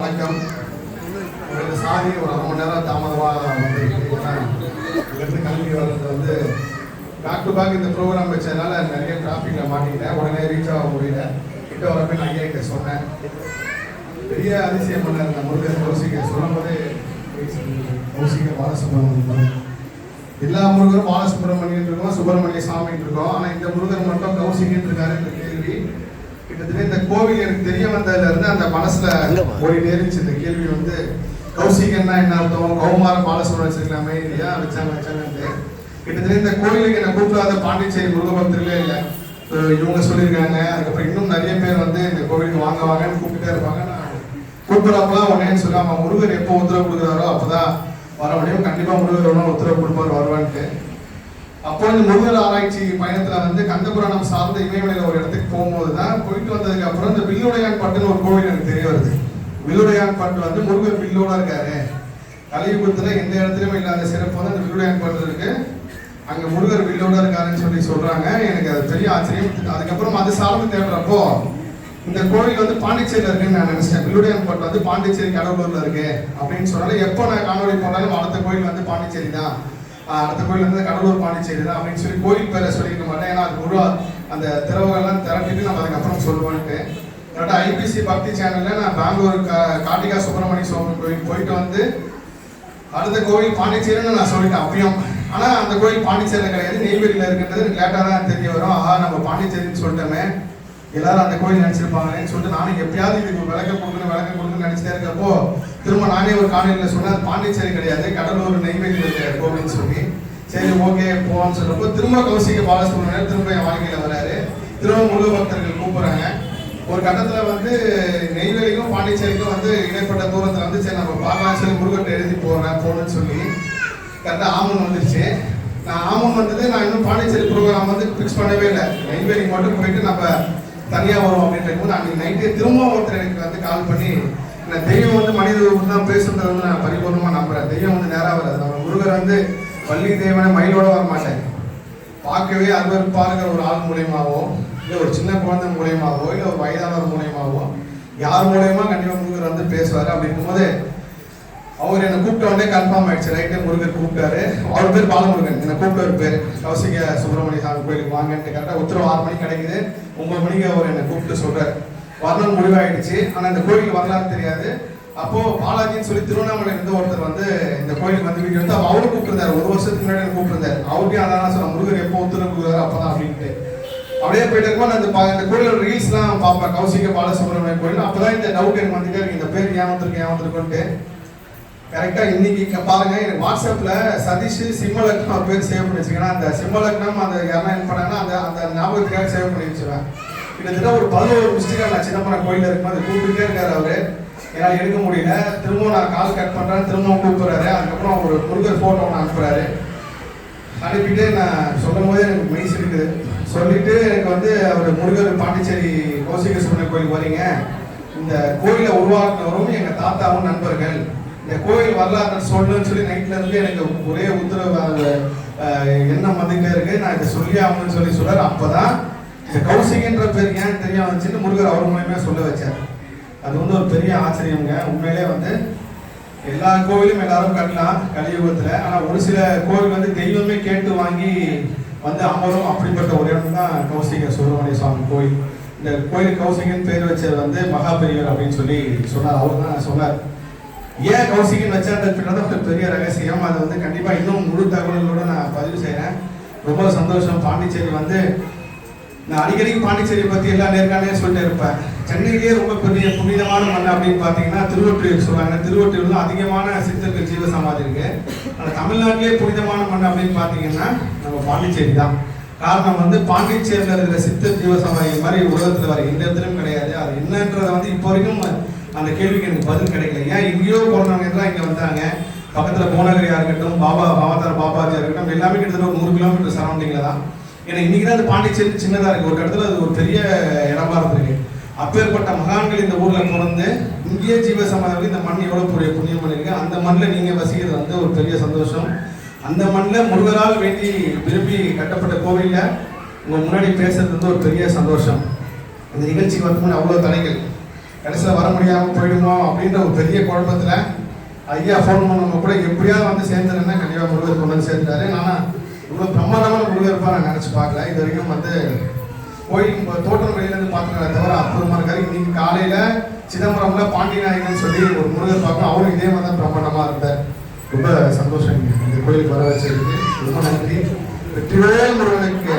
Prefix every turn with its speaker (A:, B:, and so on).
A: வணக்கம். உங்களுக்கு சாரி ஒரு அரை மணி நேரம் தாமதமாக வந்து ஏன்னா இங்கேருந்து கிளம்பி வர்றது வந்து பேக் டு பேக் இந்த ப்ரோக்ராம் வச்சதுனால நிறைய டிராஃபிக்கில் மாட்டிக்கிட்டேன். உடனே ரீச் ஆக முடியல. கிட்ட வரப்போ நான் ஐயா கிட்ட சொன்னேன். பெரிய அதிசயம் பண்ண இந்த முருகன் கௌசிக சொல்லும் போதே கௌசிக பாலசுப்ரமணியம் எல்லா முருகரும் பாலசுப்ரமணியன் இருக்கோம் சுப்பிரமணிய சாமின்னு இருக்கோம். ஆனால் இந்த முருகர் மட்டும் கௌசிகன் இருக்காரு கேள்வி. கிட்டத்தட்ட இந்த கோவில் எனக்கு தெரிய வந்ததுல இருந்து அந்த மனசுல ஓடிட்டே இருந்துச்சு இந்த கேள்வி வந்து கௌசிகன்னா என்ன அர்த்தம்? கௌமார பாலசுரம் வச்சிருக்கலாமே இல்லையா வச்சாங்க வச்சாங்கன்ட்டு. கிட்டத்தட்ட இந்த கோவிலுக்கு என்ன கூப்பிடாத பாண்டிச்சேரி முருகபக்தர்களே இல்லை. இவங்க சொல்லியிருக்காங்க அதுக்கப்புறம் இன்னும் நிறைய பேர் வந்து இந்த கோவிலுக்கு வாங்க வாங்கன்னு கூப்பிட்டுட்டே இருப்பாங்க. நான் கூப்பிடுறப்பலாம் உடனே சொல்லாம முருகர் எப்போ உத்தரவு கொடுக்குறாரோ அப்பதான் வர முடியும். கண்டிப்பா முருகர் ஒன்றும் உத்தரவு கொடுப்பார் வருவான்ட்டு. அப்போ இந்த முருகர் ஆராய்ச்சி பயணத்துல வந்து கந்தபுராணம் சார்ந்த இமயமலையில ஒரு இடத்துக்கு போகும்போது தான் போயிட்டு வந்ததுக்கு அப்புறம் இந்த வில்லுடையான் பட்டுன்னு ஒரு கோவில் எனக்கு தெரிய வருது. வில்லுடையான் பட்டு வந்து முருகர் வில்லோட இருக்காரு. கலியுகத்துல எந்த இடத்துலயுமே இல்லாத சிறப்பு வந்து அந்த வில்லுடையான் பட்டு இருக்கு. அங்க முருகர் வில்லோட இருக்காருன்னு சொல்லி சொல்றாங்க. எனக்கு அது பெரிய ஆச்சரியம். அதுக்கப்புறம் அது சார்ந்து தேடுறப்போ இந்த கோவில் வந்து பாண்டிச்சேரியில் இருக்குன்னு நான் நினைச்சேன் வில்லுடையான் பட்டு வந்து பாண்டிச்சேரி கடவுளூர்ல இருக்கு அப்படின்னு சொன்னாலும் எப்போ நான் காணொலி போனாலும் அடுத்த கோயில் வந்து பாண்டிச்சேரி தான் அடுத்த கோயில் வந்து கடலூர் பாண்டிச்சேரி தான் அப்படின்னு சொல்லி கோயில் பேரை சொல்லிக்க மாட்டேன். ஏன்னா அது முழு அந்த திறவுகள்லாம் திரட்டிட்டு நம்ம அதுக்கப்புறம் சொல்லுவோன்ட்டு. என்னோட ஐபிசி பக்தி சேனல்ல நான் பெங்களூர் கார்த்திகா சுப்பிரமணிய சுவாமி கோயில் போயிட்டு வந்து அடுத்த கோயில் பாண்டிச்சேரின்னு நான் சொல்லிட்டேன் அப்பயும். ஆனால் அந்த கோயில் பாண்டிச்சேரியில் கிடையாது. நெய்வேலியில் இருக்குன்றது எனக்கு லேட்டாக தான் தெரிய வரும். ஆஹா நம்ம பாண்டிச்சேரின்னு சொல்லிட்டோமே. எல்லாரும் அந்த கோயில் நினைச்சிருப்பாங்கன்னு சொல்லிட்டு நானும் எப்பயாவது இதுக்கு விளக்க கொடுக்கணும் விளக்க கொடுக்கணும்னு நினைச்சிட்டே இருக்கப்போ திரும்ப நானே ஒரு காணொலியில் சொன்னேன் பாண்டிச்சேரி கிடையாது கடலூர் நெய்வேலியில் இருக்கிற கோவில்னு சொல்லி. சரி ஓகே போவான்னு சொல்றப்போ திரும்ப கௌசிக பாலசுப்ரமணியர் திரும்ப என் வாழ்க்கையில் வராரு. திரும்ப முழு பக்தர்கள் கூப்பிடுறாங்க. ஒரு கட்டத்தில் வந்து நெய்வேலிக்கும் பாண்டிச்சேரிக்கும் வந்து இடைப்பட்ட தூரத்தில் வந்து சரி நம்ம பார்க்கலாம் சொல்லி முருகன் எழுதி போகிறேன் போகணும்னு சொல்லி கரெக்டாக ஆமன் வந்துருச்சு. நான் ஆமன் வந்தது நான் இன்னும் பாண்டிச்சேரி ப்ரோக்ராம் வந்து ஃபிக்ஸ் பண்ணவே இல்லை. நெய்வேலிக்கு மட்டும் போயிட்டு நம்ம தனியாக வரும் அப்படின்னு போது அன்னைக்கு நைட்டு திரும்ப ஒருத்தர் எனக்கு வந்து கால் பண்ணி நான் தெய்வம் வந்து மனித ரூபத்தில் தான் பேசுறது வந்து நான் பரிபூர்ணமாக நம்புறேன். தெய்வம் வந்து நேராக வராது. நம்ம முருகர் வந்து பள்ளி தெய்வனை மயிலோட வர மாட்டேன் பார்க்கவே அருவருப்பாருங்கிற ஒரு ஆள் மூலயமாவோ இல்லை ஒரு சின்ன குழந்தை மூலியமாகவோ இல்லை ஒரு வயதானவர் மூலியமாகவோ யார் மூலியமாக கண்டிப்பாக முருகர் வந்து பேசுவார் அப்படிங்கும்போது அவர் என்னை கூப்பிட்ட உடனே கன்ஃபார்ம் ஆயிடுச்சு. ரைட்டு முருகர் கூப்பிட்டாரு. அவர் பேர் பாலமுருகன். என்னை கூப்பிட்டவர் பேர். கௌசிக சுப்பிரமணிய சாமி கோயிலுக்கு வாங்கன்ட்டு கரெக்டாக உத்தரவு ஆறு மணிக்கு கிடைக்குது. ஒன்பது மணிக்கு அவர் என்னை கூப்பிட்டு சொல்றாரு. வரணும் முடிவாயிடுச்சு. ஆனால் இந்த கோயிலுக்கு வரலாறு தெரியாது. அப்போது பாலாஜின்னு சொல்லி திருவண்ணாமலை இருந்து ஒருத்தர் வந்து இந்த கோயிலுக்கு வந்து வீடியோ எடுத்து அவரும் கூப்பிட்டுருந்தாரு. ஒரு வருஷத்துக்கு முன்னாடி எனக்கு கூப்பிட்டுருந்தாரு. அவருக்கே அதான் சொன்ன முருகர் எப்போ உத்தரவு கொடுக்குறாரு அப்பதான் அப்படின்ட்டு. அப்படியே போயிட்டு இருக்கும்போது நான் இந்த பா- இந்த கோயிலோட ரீல்ஸ்லாம் பார்ப்பேன். கௌசிக பாலசுப்ரமணிய கோயில். அப்போ தான் இந்த டவுட் எனக்கு வந்துட்டு இருக்கு. இந்த பேர் ஏன் வந்திருக்கு ஏன் வந்திருக்குன்ட்டு கரெக்டாக இன்னைக்கு பாருங்க எனக்கு வாட்ஸ்அப்பில் சதீஷ் சிம்மலக்னம் அவர் பேர் சேவ் பண்ணி வச்சுக்கேன் அந்த சிம்மலக்னம் அந்த யாரெல்லாம் என்ன பண்ணாங்கன்னா அந்த அந்த ஞாபகத்துக்காக சேவ் பண்ணி வச்சுருவேன் கிட்டத்தட்ட ஒரு பதினோரு மிஸ்டேக்காக நான் சின்னப்பன கோயிலில் இருக்கும்போது கூப்பிட்டுட்டே இருக்காரு அவர். என்னால் எடுக்க முடியல. திரும்பவும் நான் கால் கட் பண்ணுறேன் திரும்பவும் கூப்பிட்றாரு அதுக்கப்புறம் ஒரு முருகர் ஃபோட்டோ ஒன்று அனுப்புகிறாரு அனுப்பிட்டு நான் சொல்லும் போதே எனக்கு மைஸ் இருக்குது சொல்லிட்டு எனக்கு வந்து அவர் முருகர் பாண்டிச்சேரி கோசிகேஸ்வரன் கோயிலுக்கு வரீங்க. இந்த கோயிலை உருவாக்குனவரும் எங்கள் தாத்தாவும் நண்பர்கள். இந்த கோயில் வரலாறு சொல்லுன்னு சொல்லி நைட்ல இருந்து எனக்கு ஒரே உத்தரவு என்ன அஹ், எண்ணம் வந்துட்டே இருக்கு. நான் இதை சொல்லி ஆகணும்னு சொல்லி சொல்றாரு அப்பதான் இந்த கௌசிகன்ற பேர் ஏன் தெரிய வந்துச்சுன்னு முருகர் அவர் மூலியமா சொல்ல வச்சார். அது வந்து ஒரு பெரிய ஆச்சரியங்க உண்மையிலே வந்து எல்லா கோவிலும் எல்லாரும் கட்டலாம் கலியுகத்துல. ஆனா ஒரு சில கோவில் வந்து தெய்வமே கேட்டு வாங்கி வந்து அமரும். அப்படிப்பட்ட ஒரு இடம் தான் கௌசிக சுப்பிரமணிய சுவாமி கோயில். இந்த கோயில் கௌசிகன் பேர் வச்சது வந்து மகாபெரியவர் அப்படின்னு சொல்லி சொன்னார். அவர் தான் சொன்னார். ஏன் கௌசிகன் வச்சாருன்றது ஒரு பெரிய ரகசியம்? அது வந்து கண்டிப்பாக இன்னும் முழு தகவல்களோட நான் பதிவு செய்கிறேன் ரொம்ப சந்தோஷம். பாண்டிச்சேரி வந்து நான் அடிக்கடி பாண்டிச்சேரி பற்றி எல்லாம் நேர்காணலே சொல்லிட்டு இருப்பேன். சென்னையிலேயே ரொம்ப பெரிய புனிதமான மண் அப்படின்னு பார்த்தீங்கன்னா திருவொற்றியூர் சொல்லுவாங்க. திருவொற்றியூரில் அதிகமான சித்தர்கள் ஜீவ சமாதி இருக்கு. ஆனால் தமிழ்நாட்டிலே புனிதமான மண் அப்படின்னு பார்த்தீங்கன்னா நம்ம பாண்டிச்சேரி தான். காரணம் வந்து பாண்டிச்சேரியில் இருக்கிற சித்தர் ஜீவ சமாதி மாதிரி உலகத்தில் வர எந்த இடத்துலயும் கிடையாது. அது என்னன்றதை வந்து இப்போ வரைக்கும் அந்த கேள்விக்கு எனக்கு பதில் கிடைக்கல. ஏன் எங்கேயோ போனவங்க தான் இங்கே வந்தாங்க. பக்கத்தில் போனகரியாக இருக்கட்டும் பாபா பாபாதார் பாபாஜியாக இருக்கட்டும் எல்லாமே கிட்டத்தட்ட ஒரு நூறு கிலோமீட்டர் சரௌண்டிங்கில் தான். ஏன்னா இன்னைக்கு தான் அது பாண்டிச்சேரி சின்னதாக இருக்குது ஒரு இடத்துல அது ஒரு பெரிய இடமா இருந்திருக்கு. அப்பேற்பட்ட மகான்கள் இந்த ஊரில் பிறந்து இங்கேயே ஜீவ சமாதிக்கு இந்த மண் எவ்வளோ பெரிய புண்ணியம் பண்ணியிருக்கு அந்த மண்ணில் நீங்கள் வசிக்கிறது வந்து ஒரு பெரிய சந்தோஷம். அந்த மண்ணில் முருகரால் வேண்டி விரும்பி கட்டப்பட்ட கோவில்ல உங்கள் முன்னாடி பேசுறது வந்து ஒரு பெரிய சந்தோஷம். இந்த நிகழ்ச்சிக்கு வந்து அவ்வளோ தடைகள். கடைசியில் வர முடியாமல் போயிடுமோ அப்படின்ற ஒரு பெரிய குழப்பத்தில் ஐயா ஃபோன் பண்ணவங்க கூட எப்படியாவது வந்து சேர்ந்துருன்னா கண்டிப்பாக முருகர் கொண்டு வந்து சேர்ந்துட்டாரு ஆனால் இவ்வளோ பிரமாதமான முருகர் இருப்பா நான் நினச்சி பார்க்கல. இது வரைக்கும் வந்து கோயில் தோட்டம் வெளியிலேருந்து பார்த்துக்கிறத தவிர அற்புதமாக இருக்காரு இன்னைக்கு காலையில் சிதம்பரம்ல பாண்டியநாயகன் சொல்லி ஒரு முருகர் பார்க்கணும். அவரும் இதே மாதிரி தான் பிரமாண்டமாக இருந்தார். ரொம்ப சந்தோஷம். இந்த கோயிலுக்கு வர வச்சிருக்கு ரொம்ப நன்றி. வெற்றிவேல் முருகனுக்கு.